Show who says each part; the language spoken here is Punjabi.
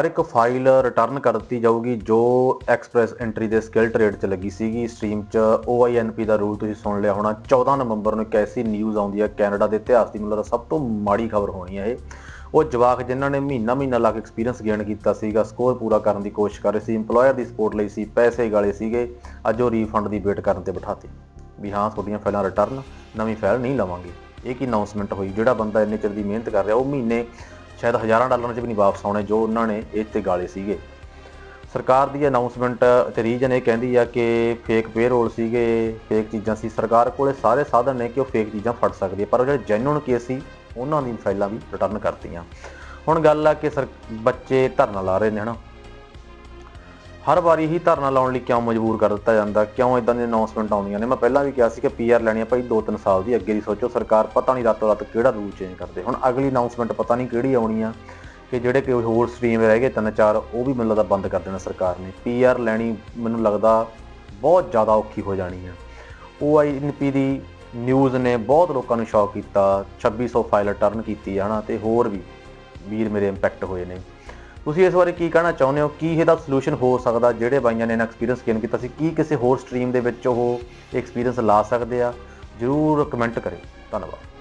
Speaker 1: ਹਰ ਇੱਕ ਫਾਈਲ ਰਿਟਰਨ ਕਰ ਦਿੱਤੀ ਜਾਊਗੀ, ਜੋ ਐਕਸਪ੍ਰੈਸ ਐਂਟਰੀ ਦੇ ਸਕਿੱਲ ਟ੍ਰੇਡ 'ਚ ਲੱਗੀ ਸੀਗੀ। ਸਟ੍ਰੀਮ 'ਚ OINP ਦਾ ਰੂਲ ਤੁਸੀਂ ਸੁਣ ਲਿਆ ਹੋਣਾ। 14 ਨਵੰਬਰ ਨੂੰ ਇੱਕ ਐਸੀ ਨਿਊਜ਼ ਆਉਂਦੀ ਹੈ ਕੈਨੇਡਾ ਦੇ ਇਤਿਹਾਸ ਦੀ, ਮਤਲਬ ਸਭ ਤੋਂ ਮਾੜੀ ਖਬਰ ਹੋਣੀ ਹੈ ਇਹ। ਉਹ ਜਵਾਕ ਜਿਨ੍ਹਾਂ ਨੇ ਮਹੀਨਾ ਮਹੀਨਾ ਲਾ ਕੇ ਐਕਸਪੀਰੀਅੰਸ ਗੇਨ ਕੀਤਾ ਸੀਗਾ ਸਕੋਰ ਪੂਰਾ ਕਰਨ ਦੀ ਕੋਸ਼ਿਸ਼ ਕਰ ਰਹੇ ਸੀ। EMPLOYER ਦੀ ਸਪੋਰਟ ਲਈ ਸੀ, ਪੈਸੇ ਗਾਲੇ ਸੀਗੇ। ਅੱਜ ਉਹ ਰੀਫੰਡ ਦੀ ਵੇਟ ਕਰਨ ਤੇ ਬਿਠਾਤੇ। ਵੀ ਹਾਂ, ਤੁਹਾਡੀਆਂ ਫਾਈਲਾਂ ਰਿਟਰਨ ਨਵੀਂ ਫਾਈਲ ਨਹੀਂ ਲਵਾਂਗੇ। ਇਹ ਕੀ ਅਨਾਉਂਸਮੈਂਟ ਹੋਈ? ਜਿਹੜਾ ਬੰਦਾ ਇੰਨੇ ਚਿਰ ਦੀ ਮਿਹਨਤ ਕਰ ਰਿਹਾ, ਉਹ ਮਹੀਨੇ ਸ਼ਾਇਦ ਹਜ਼ਾਰਾਂ ਡਾਲਰਾਂ 'ਚ ਵੀ ਨਹੀਂ ਵਾਪਸ ਆਉਣੇ ਜੋ ਉਹਨਾਂ ਨੇ ਇਹ ਤੇ ਗਾਲੇ ਸੀਗੇ। ਸਰਕਾਰ ਦੀ ਅਨਾਉਂਸਮੈਂਟ ਤੇ ਰੀਜਨ ਇਹ ਕਹਿੰਦੀ ਆ ਕਿ ਫੇਕ ਪੇਰੋਲ ਸੀਗੇ ਫੇਕ ਚੀਜ਼ਾਂ ਸੀ। ਸਰਕਾਰ ਕੋਲੇ ਸਾਰੇ ਸਾਧਨ ਨੇ ਕਿ ਉਹ ਫੇਕ ਚੀਜ਼ਾਂ ਫੜ ਸਕਦੀ ਹੈ ਪਰ ਉਹ ਜਿਹੜੇ ਜੈਨੂਨ ਕੇਸ ਸੀ, ਉਹਨਾਂ ਦੀ ਫਾਈਲਾਂ ਵੀ ਰਿਟਰਨ ਕਰਤੀਆਂ। ਹੁਣ ਗੱਲ ਆ ਕਿ ਸਰ, ਬੱਚੇ ਧਰਨਾ ਲਾ ਰਹੇ ਨੇ, ਹਨਾ? ਹਰ ਵਾਰੀ ਹੀ ਧਰਨਾ ਲਾਉਣ ਲਈ ਕਿਉਂ ਮਜਬੂਰ ਕਰ ਦਿੱਤਾ ਜਾਂਦਾ? ਕਿਉਂ ਇਦਾਂ ਦੀਆਂ ਅਨਾਉਂਸਮੈਂਟ ਆਉਂਦੀਆਂ ਨੇ? ਮੈਂ ਪਹਿਲਾਂ ਵੀ ਕਿਹਾ ਸੀ ਕਿ ਪੀਆਰ ਲੈਣੀ ਆ ਭਾਈ 2-3 ਸਾਲ ਦੀ, ਅੱਗੇ ਦੀ ਸੋਚੋ। ਸਰਕਾਰ ਪਤਾ ਨਹੀਂ ਰਾਤੋਂ ਰਾਤ ਕਿਹੜਾ ਰੂਲ ਚੇਂਜ ਕਰਦੇ। ਹੁਣ ਅਗਲੀ ਅਨਾਉਂਸਮੈਂਟ ਪਤਾ ਨਹੀਂ ਕਿਹੜੀ ਆਉਣੀ ਆ ਕਿ ਜਿਹੜੇ ਕਿ ਹੋਰ ਸਟ੍ਰੀਮ ਰਹਿ ਗਏ ਤਿੰਨ ਚਾਰ, ਉਹ ਵੀ ਮੈਨੂੰ ਲੱਗਦਾ ਬੰਦ ਕਰ ਦੇਣਾ ਸਰਕਾਰ ਨੇ। ਪੀਆਰ ਲੈਣੀ ਮੈਨੂੰ ਲੱਗਦਾ ਬਹੁਤ ਜ਼ਿਆਦਾ ਔਖੀ ਹੋ ਜਾਣੀ ਆ। OINP ਦੀ ਨਿਊਜ਼ ਨੇ ਬਹੁਤ ਲੋਕਾਂ ਨੂੰ ਸ਼ੌਕ ਕੀਤਾ। 2600 ਫਾਈਲ ਰਿਟਰਨ ਕੀਤੀ ਹੈ ਹਨਾ, ਤੇ ਹੋਰ ਵੀ ਵੀਰ ਮੇਰੇ ਇੰਪੈਕਟ ਹੋਏ ਨੇ। ਤੁਸੀਂ ਇਸ ਬਾਰੇ ਕੀ ਕਹਿਣਾ ਚਾਹੁੰਦੇ ਹੋ? ਕੀ ਇਹਦਾ ਸੋਲੂਸ਼ਨ ਹੋ ਸਕਦਾ? ਜਿਹੜੇ ਬਾਈਆਂ ਨੇ ਇਹਨਾਂ ਐਕਸਪੀਰੀਅੰਸ ਗੇਨ ਕੀਤਾ ਸੀ, ਕੀ ਕਿਸੇ ਹੋਰ ਸਟਰੀਮ ਦੇ ਵਿੱਚ ਉਹ ਐਕਸਪੀਰੀਅੰਸ ਲਾ ਸਕਦੇ ਆ? ਜਰੂਰ ਕਮੈਂਟ ਕਰਿਓ। ਧੰਨਵਾਦ।